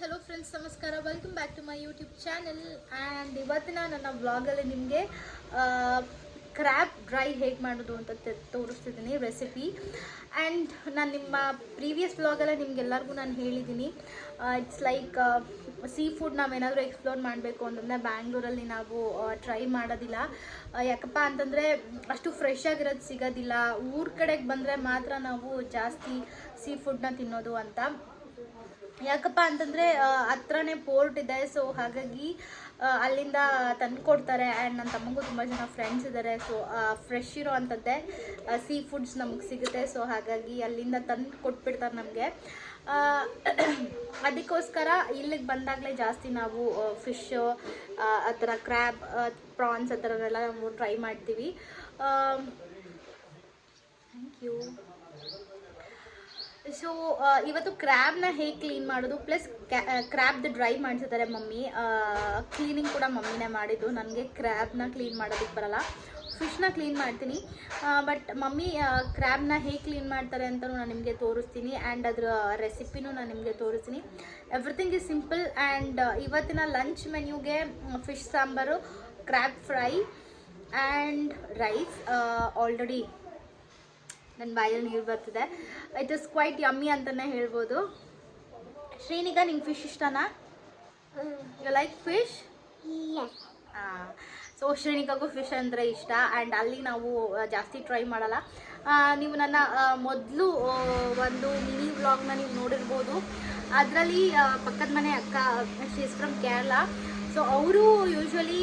Hello friends ನಮಸ್ಕಾರ. Welcome back to my YouTube channel and ಇವತ್ತಿನ ನನ್ನ ವ್ಲಾಗಲ್ಲಿ ನಿಮಗೆ ಕ್ರ್ಯಾಪ್ ಡ್ರೈ ಹೇಗೆ ಮಾಡೋದು ಅಂತ ತೋರಿಸ್ತಿದ್ದೀನಿ ರೆಸಿಪಿ ಆ್ಯಂಡ್ ನಾನು ನಿಮ್ಮ ಪ್ರೀವಿಯಸ್ ವ್ಲಾಗಲ್ಲೇ ನಿಮಗೆಲ್ಲರಿಗೂ ನಾನು ಹೇಳಿದ್ದೀನಿ ಇಟ್ಸ್ ಲೈಕ್ ಸೀ ಫುಡ್ ನಾವೇನಾದರೂ ಎಕ್ಸ್ಪ್ಲೋರ್ ಮಾಡಬೇಕು ಅಂತಂದರೆ ಬ್ಯಾಂಗ್ಳೂರಲ್ಲಿ ನಾವು ಟ್ರೈ ಮಾಡೋದಿಲ್ಲ. ಯಾಕಪ್ಪ ಅಂತಂದರೆ ಅಷ್ಟು ಫ್ರೆಶ್ ಆಗಿರೋದು ಸಿಗೋದಿಲ್ಲ. ಊರ ಕಡೆಗೆ ಬಂದರೆ ಮಾತ್ರ ನಾವು ಜಾಸ್ತಿ ಸೀ ಫುಡ್ನ ತಿನ್ನೋದು ಅಂತ. ಯಾಕಪ್ಪ ಅಂತಂದರೆ ಹತ್ರನೇ ಪೋರ್ಟ್ ಇದೆ ಸೊ ಹಾಗಾಗಿ ಅಲ್ಲಿಂದ ತಂದು ಕೊಡ್ತಾರೆ. ಆ್ಯಂಡ್ ನನ್ನ ತಮ್ಮಗೂ ತುಂಬ ಜನ ಫ್ರೆಂಡ್ಸ್ ಇದ್ದಾರೆ ಸೊ ಫ್ರೆಶ್ ಇರೋ ಅಂಥದ್ದೇ ಸೀ ಫುಡ್ಸ್ ನಮಗೆ ಸಿಗುತ್ತೆ. ಸೊ ಹಾಗಾಗಿ ಅಲ್ಲಿಂದ ತಂದು ಕೊಟ್ಬಿಡ್ತಾರೆ ನಮಗೆ. ಅದಕ್ಕೋಸ್ಕರ ಇಲ್ಲಿಗೆ ಬಂದಾಗಲೇ ಜಾಸ್ತಿ ನಾವು ಫಿಶ್ಶು ಆ ಥರ ಕ್ರ್ಯಾಬ್ ಪ್ರಾನ್ಸ್ ಆ ಥರನೆಲ್ಲ ನಾವು ಟ್ರೈ ಮಾಡ್ತೀವಿ. ಥ್ಯಾಂಕ್ ಯು ಸೊ ಇವತ್ತು ಕ್ರ್ಯಾಬ್ನ ಹೇಗೆ ಕ್ಲೀನ್ ಮಾಡೋದು? ಪ್ಲಸ್ ಕ್ರ್ಯಾಬ್ದು ಡ್ರೈ ಮಾಡಿಸಿದ್ದಾರೆ ಮಮ್ಮಿ. ಕ್ಲೀನಿಂಗ್ ಕೂಡ ಮಮ್ಮಿನೇ ಮಾಡಿದ್ದು. ನನಗೆ ಕ್ರ್ಯಾಬ್ನ ಕ್ಲೀನ್ ಮಾಡೋದಕ್ಕೆ ಬರಲ್ಲ. ಫಿಶ್ನ ಕ್ಲೀನ್ ಮಾಡ್ತೀನಿ. ಬಟ್ ಮಮ್ಮಿ ಕ್ರ್ಯಾಬ್ನ ಹೇಗೆ ಕ್ಲೀನ್ ಮಾಡ್ತಾರೆ ಅಂತಲೂ ನಾನು ನಿಮಗೆ ತೋರಿಸ್ತೀನಿ. ಆ್ಯಂಡ್ ಅದರ ರೆಸಿಪಿನೂ ನಾನು ನಿಮಗೆ ತೋರಿಸ್ತೀನಿ. ಎವ್ರಿಥಿಂಗ್ ಇಸ್ ಸಿಂಪಲ್ ಆ್ಯಂಡ್ ಇವತ್ತಿನ lunch ಮೆನ್ಯೂಗೆ fish sambar crab fry and rice already ನನ್ನ ಬಾಯಲ್ಲಿ ನೀರು ಬರ್ತಿದೆ. ಇಟ್ ಇಸ್ ಕ್ವೈಟ್ ಯಮ್ಮಿ ಅಂತಲೇ ಹೇಳ್ಬೋದು. ಶ್ರೀನಿಗ ನಿಂಗೆ ಫಿಶ್ ಇಷ್ಟನಾ? ಯು ಲೈಕ್ ಫಿಶ್ ಸೊ ಶ್ರೀನಿಗಾಗೂ ಫಿಶ್ ಅಂದರೆ ಇಷ್ಟ. ಆ್ಯಂಡ್ ಅಲ್ಲಿ ನಾವು ಜಾಸ್ತಿ ಟ್ರೈ ಮಾಡಲ್ಲ. ನೀವು ನನ್ನ ಮೊದಲು ಒಂದು ಮಿನಿ ವ್ಲಾಗ್ನ ನೀವು ನೋಡಿರ್ಬೋದು. ಅದರಲ್ಲಿ ಪಕ್ಕದ ಮನೆ ಅಕ್ಕ ಶೀಸ್ ಫ್ರಮ್ ಕೇರಳ ಸೊ ಅವರು ಯೂಶ್ವಲಿ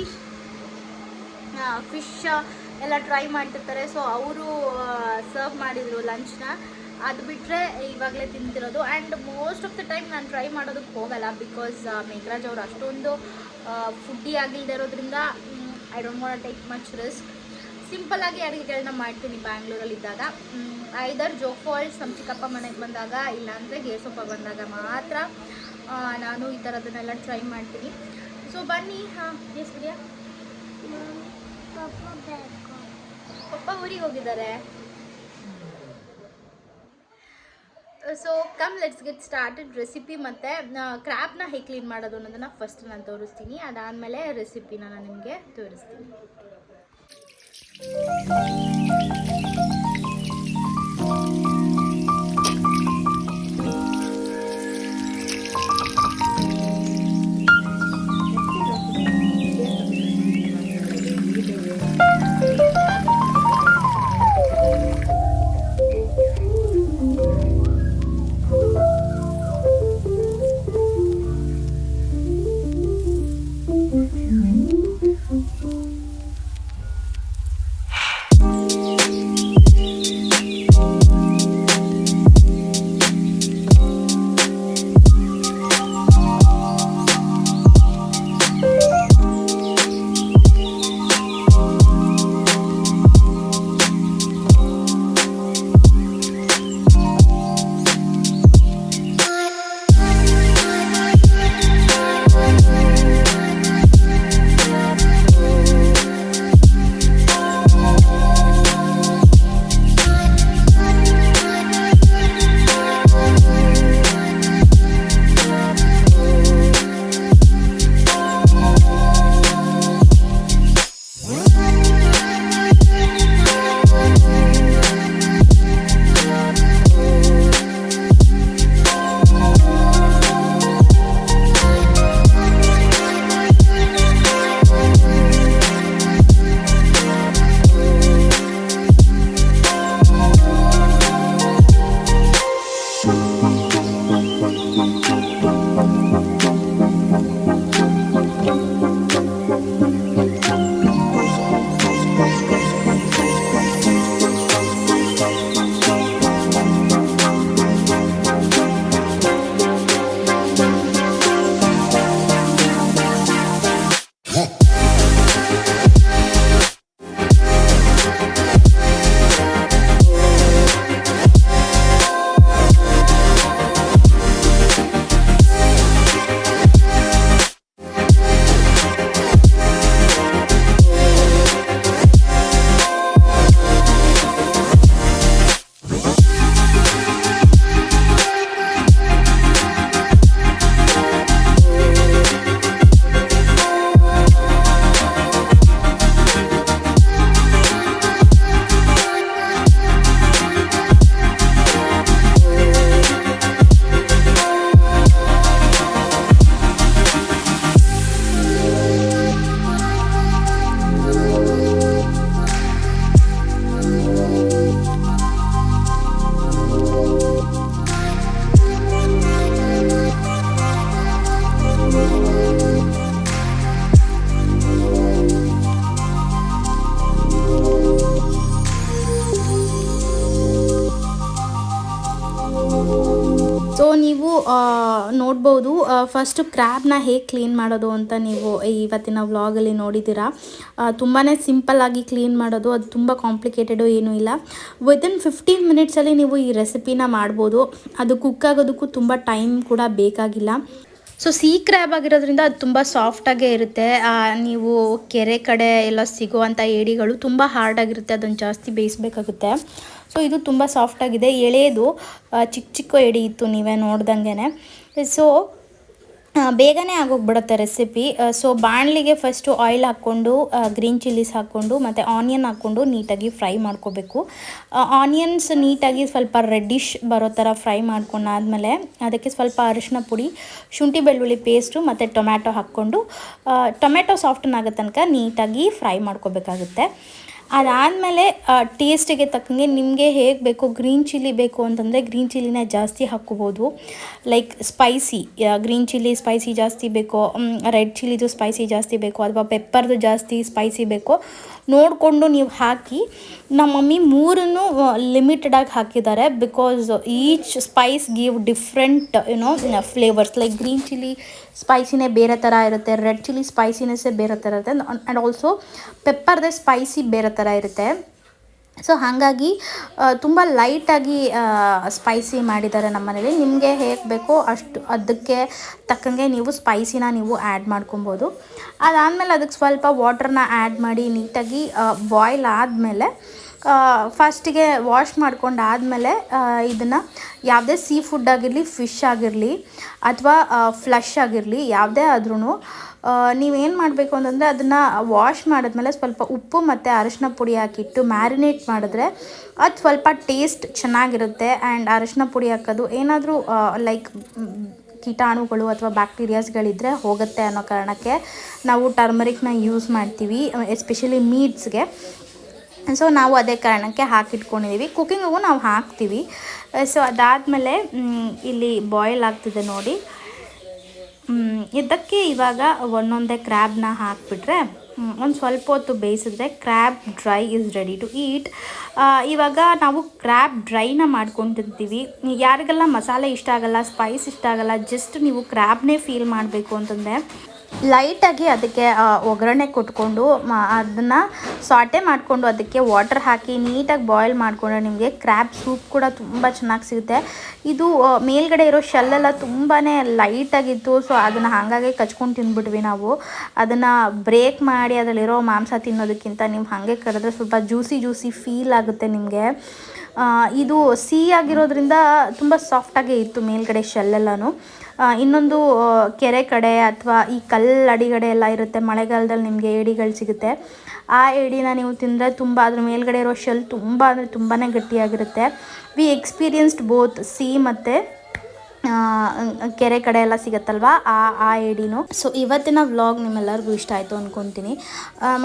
ಫಿಶ್ ಎಲ್ಲ ಟ್ರೈ ಮಾಡ್ತಿರ್ತಾರೆ. ಸೊ ಅವರು ಸರ್ವ್ ಮಾಡಿದರು ಲಂಚ್ನ ಅದು ಬಿಟ್ಟರೆ ಇವಾಗಲೇ ತಿಂತಿರೋದು. And most of the time ನಾನು ಟ್ರೈ ಮಾಡೋದಕ್ಕೆ ಹೋಗಲ್ಲ ಬಿಕಾಸ್ ಮೇಘರಾಜ್ ಅವರು ಅಷ್ಟೊಂದು ಫುಡ್ಡಿ ಆಗಿಲ್ಲದೆ ಇರೋದ್ರಿಂದ I don't want take much risk ಸಿಂಪಲ್ಲಾಗಿ ಅಡುಗೆಗಳನ್ನ ಮಾಡ್ತೀನಿ ಬ್ಯಾಂಗ್ಳೂರಲ್ಲಿದ್ದಾಗ ಐದರ್ ಜೋಫಾಲ್ಸ್ ಫಾಲ್ಸ್ ನಮ್ಮ ಚಿಕ್ಕಪ್ಪ ಮನೆಗೆ ಬಂದಾಗ, ಇಲ್ಲಾಂದರೆ ಗೇಸೊಪ್ಪ ಬಂದಾಗ ಮಾತ್ರ ನಾನು ಈ ಥರದನ್ನೆಲ್ಲ ಟ್ರೈ ಮಾಡ್ತೀನಿ. ಸೊ ಬನ್ನಿ, ಹಾಂ ಎಸ್ ಬಿಡಿಯಾ ಪಪ್ಪ ಊರಿಗೆ ಹೋಗಿದ್ದಾರೆ. So come let's get started recipe ಮತ್ತು ಕ್ರ್ಯಾಬ್ನ ಹೇಗೆ ಕ್ಲೀನ್ ಮಾಡೋದು ಅನ್ನೋದನ್ನು ಫಸ್ಟ್ ನಾನು ತೋರಿಸ್ತೀನಿ. ಅದಾದಮೇಲೆ ರೆಸಿಪಿನ ನಾನು ನಿಮಗೆ ತೋರಿಸ್ತೀನಿ. ನೋಡ್ಬೋದು ಫಸ್ಟು ಕ್ರ್ಯಾಬ್ನ ಹೇಗೆ ಕ್ಲೀನ್ ಮಾಡೋದು ಅಂತ ನೀವು ಇವತ್ತಿನ ವ್ಲಾಗಲ್ಲಿ ನೋಡಿದ್ದೀರಾ. ತುಂಬಾ ಸಿಂಪಲ್ಲಾಗಿ ಕ್ಲೀನ್ ಮಾಡೋದು, ಅದು ತುಂಬ ಕಾಂಪ್ಲಿಕೇಟೆಡು ಏನೂ ಇಲ್ಲ. ವಿತಿನ್ ಫಿಫ್ಟೀನ್ ಮಿನಿಟ್ಸಲ್ಲಿ ನೀವು ಈ ರೆಸಿಪಿನ ಮಾಡ್ಬೋದು. ಅದು ಕುಕ್ ಆಗೋದಕ್ಕೂ ತುಂಬ ಟೈಮ್ ಕೂಡ ಬೇಕಾಗಿಲ್ಲ. ಸೊ ಸೀ ಕ್ರ್ಯಾಬ್ ಆಗಿರೋದ್ರಿಂದ ಅದು ತುಂಬ ಸಾಫ್ಟಾಗೇ ಇರುತ್ತೆ. ನೀವು ಕೆರೆ ಕಡೆ ಎಲ್ಲ ಸಿಗುವಂಥ ಏಡಿಗಳು ತುಂಬ ಹಾರ್ಡಾಗಿರುತ್ತೆ ಅದನ್ನು ಜಾಸ್ತಿ ಬೇಯಿಸ್ಬೇಕಾಗುತ್ತೆ. ಸೊ ಇದು ತುಂಬ ಸಾಫ್ಟಾಗಿದೆ ಎಳೆದು ಆ, ಚಿಕ್ಕ ಚಿಕ್ಕ ಎಡಿ ಇತ್ತು ನೀವೇ ನೋಡ್ದಂಗೆ ಸೊ ಬೇಗನೆ ಆಗೋಗ್ಬಿಡುತ್ತೆ ರೆಸಿಪಿ ಸೊ ಬಾಣಲಿಗೆ ಫಸ್ಟು ಆಯಿಲ್ ಹಾಕ್ಕೊಂಡು ಗ್ರೀನ್ ಚಿಲ್ಲೀಸ್ ಹಾಕ್ಕೊಂಡು ಮತ್ತು ಆನಿಯನ್ ಹಾಕ್ಕೊಂಡು ನೀಟಾಗಿ ಫ್ರೈ ಮಾಡ್ಕೋಬೇಕು. ಆನಿಯನ್ಸ್ ನೀಟಾಗಿ ಸ್ವಲ್ಪ ರೆಡ್ಡಿಶ್ ಬರೋ ಥರ ಫ್ರೈ ಮಾಡ್ಕೊಂಡಾದಮೇಲೆ ಅದಕ್ಕೆ ಸ್ವಲ್ಪ ಅರಿಶಿನ ಪುಡಿ ಶುಂಠಿ ಬೆಳ್ಳುಳ್ಳಿ ಪೇಸ್ಟು ಮತ್ತು ಟೊಮ್ಯಾಟೊ ಹಾಕ್ಕೊಂಡು ಟೊಮ್ಯಾಟೊ ಸಾಫ್ಟನ್ ಆಗೋ ತನಕ ನೀಟಾಗಿ ಫ್ರೈ ಮಾಡ್ಕೋಬೇಕಾಗುತ್ತೆ. ಅದಾದಮೇಲೆ ಟೇಸ್ಟಿಗೆ ತಕ್ಕಂಗೆ ನಿಮಗೆ ಹೇಗೆ ಬೇಕು ಗ್ರೀನ್ ಚಿಲ್ಲಿ ಬೇಕು ಅಂತಂದರೆ ಗ್ರೀನ್ ಚಿಲ್ಲಿನ ಜಾಸ್ತಿ ಹಾಕ್ಕೋಬೋದು like spicy green chilli spicy ಜಾಸ್ತಿ ಬೇಕೋ ರೆಡ್ ಚಿಲ್ಲಿದು ಸ್ಪೈಸಿ ಜಾಸ್ತಿ ಬೇಕೋ, ಅಥವಾ ಪೆಪ್ಪರ್ದು ಜಾಸ್ತಿ ಸ್ಪೈಸಿ ಬೇಕೋ. ನೋಡಿಕೊಂಡು ನೀವು ಹಾಕಿ, ನಮ್ಮ ಮಮ್ಮಿ ಮೂರನ್ನು ಲಿಮಿಟೆಡಾಗಿ ಹಾಕಿದ್ದಾರೆ because each spice give different you know flavours like green chilli ಸ್ಪೈಸಿನೇ ಬೇರೆ ಥರ ಇರುತ್ತೆ ರೆಡ್ ಚಿಲ್ಲಿ ಸ್ಪೈಸಿನೆಸ್ಸೇ ಬೇರೆ ಥರ ಇರುತ್ತೆ ಆ್ಯಂಡ್ ಆಲ್ಸೋ ಪೆಪ್ಪರ್ದೇ ಸ್ಪೈಸಿ ಬೇರೆ ಥರ ಇರುತ್ತೆ. ಸೊ ಹಾಗಾಗಿ ತುಂಬ ಲೈಟಾಗಿ ಸ್ಪೈಸಿ ಮಾಡಿದ್ದಾರೆ ನಮ್ಮ ಮನೇಲಿ. ನಿಮಗೆ ಹೇಗೆ ಬೇಕೋ ಅಷ್ಟು, ಅದಕ್ಕೆ ತಕ್ಕಂಗೆ ನೀವು ಸ್ಪೈಸಿನ ನೀವು ಆ್ಯಡ್ ಮಾಡ್ಕೊಬೋದು. ಅದಾದಮೇಲೆ ಅದಕ್ಕೆ ಸ್ವಲ್ಪ ವಾಟ್ರನ್ನ ಆ್ಯಡ್ ಮಾಡಿ ನೀಟಾಗಿ ಬಾಯ್ಲ್ ಆದಮೇಲೆ ಫಸ್ಟಿಗೆ ವಾಶ್ ಮಾಡ್ಕೊಂಡು ಇದನ್ನು ಯಾವುದೇ ಸೀ ಫುಡ್ ಆಗಿರಲಿ ಫಿಶ್ ಆಗಿರಲಿ, ಅಥವಾ ಫ್ಲಶ್ ಆಗಿರಲಿ, ಯಾವುದೇ ಆದ್ರೂ ನೀವೇನು ಮಾಡಬೇಕು ಅಂತಂದರೆ ಅದನ್ನು ವಾಶ್ ಮಾಡಿದ್ಮೇಲೆ ಸ್ವಲ್ಪ ಉಪ್ಪು ಮತ್ತು ಅರಶಿನ ಪುಡಿ ಹಾಕಿಟ್ಟು ಮ್ಯಾರಿನೇಟ್ ಮಾಡಿದ್ರೆ ಅದು ಸ್ವಲ್ಪ ಟೇಸ್ಟ್ ಚೆನ್ನಾಗಿರುತ್ತೆ. ಆ್ಯಂಡ್ ಅರಶಿನ ಪುಡಿ ಹಾಕೋದು ಏನಾದರೂ ಲೈಕ್ ಕೀಟಾಣುಗಳು ಅಥವಾ ಬ್ಯಾಕ್ಟೀರಿಯಾಸ್ಗಳಿದ್ದರೆ ಹೋಗುತ್ತೆ ಅನ್ನೋ ಕಾರಣಕ್ಕೆ ನಾವು ಟರ್ಮರಿಕ್ನ ಯೂಸ್ ಮಾಡ್ತೀವಿ ಎಸ್ಪೆಷಲಿ ಮೀಟ್ಸ್ಗೆ ಸೊ ನಾವು ಅದೇ ಕಾರಣಕ್ಕೆ ಹಾಕಿಟ್ಕೊಂಡಿದ್ದೀವಿ ಕುಕ್ಕಿಂಗಿಗೂ ನಾವು ಹಾಕ್ತೀವಿ. ಸೊ ಅದಾದಮೇಲೆ ಇಲ್ಲಿ ಬಾಯ್ಲ್ ಆಗ್ತಿದೆ ನೋಡಿ. ಇದಕ್ಕೆ ಇವಾಗ ಒಂದೊಂದೇ ಕ್ರ್ಯಾಬ್ನ ಹಾಕಿಬಿಟ್ರೆ ಒಂದು ಸ್ವಲ್ಪ ಹೊತ್ತು ಬೇಯಿಸಿದ್ರೆ crab dry is ready to eat ಇವಾಗ ನಾವು ಕ್ರ್ಯಾಬ್ ಡ್ರೈನ ಮಾಡ್ಕೊಂಡು ತಿಂತೀವಿ ಯಾರಿಗೆಲ್ಲ ಮಸಾಲೆ ಇಷ್ಟ ಆಗಲ್ಲ ಸ್ಪೈಸ್ ಇಷ್ಟ ಆಗಲ್ಲ ಜಸ್ಟ್ ನೀವು ಕ್ರ್ಯಾಬ್ನೇ ಫೀಲ್ ಮಾಡಬೇಕು ಅಂತಂದರೆ ಲೈಟಾಗಿ ಅದಕ್ಕೆ ಒಗ್ಗರಣೆ ಕೊಟ್ಕೊಂಡು ಅದನ್ನು ಸಾಟೆ ಮಾಡಿಕೊಂಡು ಅದಕ್ಕೆ ವಾಟರ್ ಹಾಕಿ ನೀಟಾಗಿ ಬಾಯ್ಲ್ ಮಾಡಿಕೊಂಡ್ರೆ ನಿಮಗೆ ಕ್ರ್ಯಾಬ್ ಸೂಪ್ ಕೂಡ ತುಂಬ ಚೆನ್ನಾಗಿ ಸಿಗುತ್ತೆ. ಇದು ಮೇಲ್ಗಡೆ ಇರೋ ಶೆಲ್ಲೆಲ್ಲ ತುಂಬಾ ಲೈಟಾಗಿತ್ತು. ಸೊ, ಅದನ್ನು ಹಾಗಾಗಿ ಕಚ್ಕೊಂಡು ತಿಂದ್ಬಿಟ್ವಿ ನಾವು. ಅದನ್ನು ಬ್ರೇಕ್ ಮಾಡಿ ಅದರಲ್ಲಿರೋ ಮಾಂಸ ತಿನ್ನೋದಕ್ಕಿಂತ ನೀವು ಹಾಗೆ ಕರೆದ್ರೆ ಸ್ವಲ್ಪ ಜ್ಯೂಸಿ ಜ್ಯೂಸಿ ಫೀಲ್ ಆಗುತ್ತೆ ನಿಮಗೆ. ಇದು ಸಿಹಿ ಆಗಿರೋದ್ರಿಂದ ತುಂಬ ಸಾಫ್ಟಾಗೇ ಇತ್ತು ಮೇಲ್ಗಡೆ ಶೆಲ್ಲೆಲ್ಲನೂ. ಇನ್ನೊಂದು ಕೆರೆ ಕಡೆ ಅಥವಾ ಈ ಕಲ್ಲು ಅಡಿಗಡೆ ಎಲ್ಲ ಇರುತ್ತೆ, ಮಳೆಗಾಲದಲ್ಲಿ ನಿಮಗೆ ಏಡಿಗಳು ಸಿಗುತ್ತೆ. ಆ ಏಡಿನ ನೀವು ತಿಂದರೆ ತುಂಬ, ಅದ್ರ ಮೇಲ್ಗಡೆ ಇರೋ ಶೆಲ್ ತುಂಬ, ಅಂದರೆ ತುಂಬಾ ಗಟ್ಟಿಯಾಗಿರುತ್ತೆ. ವಿ ಎಕ್ಸ್ಪೀರಿಯನ್ಸ್ಡ್ ಬೋತ್ ಸಿ ಮತ್ತು ಕೆರೆ ಕಡೆ ಎಲ್ಲ ಸಿಗತ್ತಲ್ವಾ? ಆ ಆ ಐಡಿನೂ. ಸೊ ಇವತ್ತಿನ ವ್ಲಾಗ್ ನಿಮ್ಮೆಲ್ಲರಿಗೂ ಇಷ್ಟ ಆಯಿತು ಅಂದ್ಕೊತೀನಿ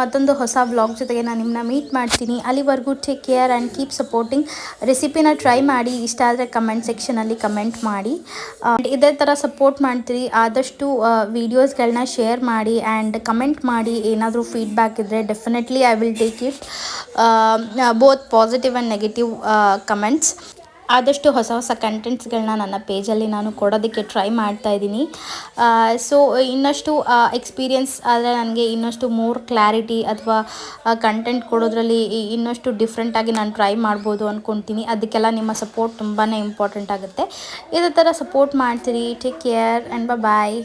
ಮತ್ತೊಂದು ಹೊಸ ವ್ಲಾಗ್ ಜೊತೆಗೆ ನಾನು ನಿಮ್ಮನ್ನ ಮೀಟ್ ಮಾಡ್ತೀನಿ. ಅಲ್ಲಿವರೆಗೂ take care and keep supporting ರೆಸಿಪಿನ ಟ್ರೈ ಮಾಡಿ. ಇಷ್ಟ ಆದರೆ ಕಮೆಂಟ್ ಸೆಕ್ಷನಲ್ಲಿ ಕಮೆಂಟ್ ಮಾಡಿ. ಇದೇ ಥರ ಸಪೋರ್ಟ್ ಮಾಡ್ತೀರಿ. ಆದಷ್ಟು ವೀಡಿಯೋಸ್ಗಳನ್ನ ಶೇರ್ ಮಾಡಿ ಆ್ಯಂಡ್ ಕಮೆಂಟ್ ಮಾಡಿ. ಏನಾದರೂ ಫೀಡ್ಬ್ಯಾಕ್ ಇದ್ದರೆ definitely I will take it both positive and negative comments ಆದಷ್ಟು ಹೊಸ ಹೊಸ ಕಂಟೆಂಟ್ಸ್ಗಳನ್ನ ನನ್ನ ಪೇಜಲ್ಲಿ ನಾನು ಕೊಡೋದಕ್ಕೆ ಟ್ರೈ ಮಾಡ್ತಾ ಇದ್ದೀನಿ. ಸೊ ಇನ್ನಷ್ಟು ಎಕ್ಸ್ಪೀರಿಯನ್ಸ್ ಆದರೆ ನನಗೆ ಇನ್ನಷ್ಟು ಮೋರ್ ಕ್ಲಾರಿಟಿ ಅಥವಾ ಕಂಟೆಂಟ್ ಕೊಡೋದ್ರಲ್ಲಿ ಇನ್ನಷ್ಟು ಡಿಫ್ರೆಂಟಾಗಿ ನಾನು ಟ್ರೈ ಮಾಡ್ಬೋದು ಅಂದ್ಕೊತೀನಿ ಅದಕ್ಕೆಲ್ಲ ನಿಮ್ಮ ಸಪೋರ್ಟ್ ತುಂಬಾ ಇಂಪಾರ್ಟೆಂಟ್ ಆಗುತ್ತೆ. ಇದೇ ಥರ ಸಪೋರ್ಟ್ ಮಾಡ್ತೀರಿ. Take care and bye